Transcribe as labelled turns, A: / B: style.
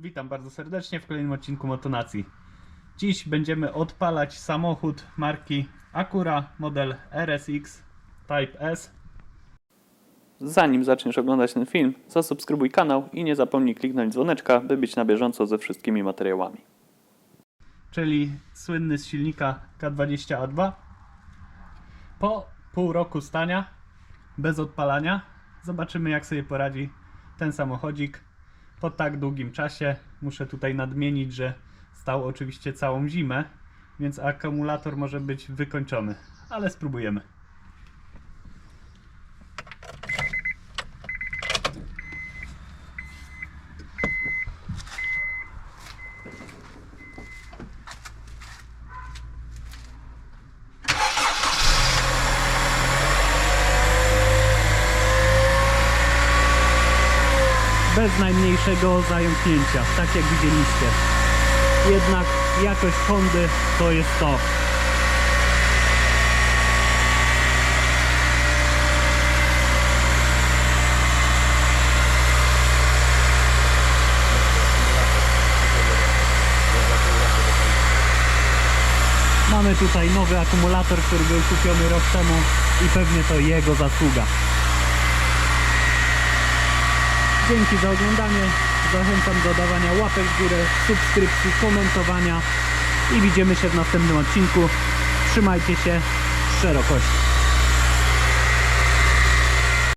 A: Witam bardzo serdecznie w kolejnym odcinku Motonacji. Dziś będziemy odpalać samochód marki Acura model RSX Type S.
B: Zanim zaczniesz oglądać ten film, zasubskrybuj kanał i nie zapomnij kliknąć dzwoneczka, by być na bieżąco ze wszystkimi materiałami.
A: czyli słynny z silnika K20A2. Po pół roku stania, bez odpalania, zobaczymy jak sobie poradzi ten samochodzik po tak długim czasie. Muszę tutaj nadmienić, że stał oczywiście całą zimę, więc akumulator może być wykończony, ale spróbujemy. Bez najmniejszego zająknięcia, tak jak widzieliście. Jednak jakość Hondy to jest to. Mamy tutaj nowy akumulator, który był kupiony rok temu i pewnie to jego zasługa. Dzięki za oglądanie. Zachęcam do dawania łapek w górę, subskrypcji, komentowania i widzimy się w następnym odcinku. Trzymajcie się, szerokości.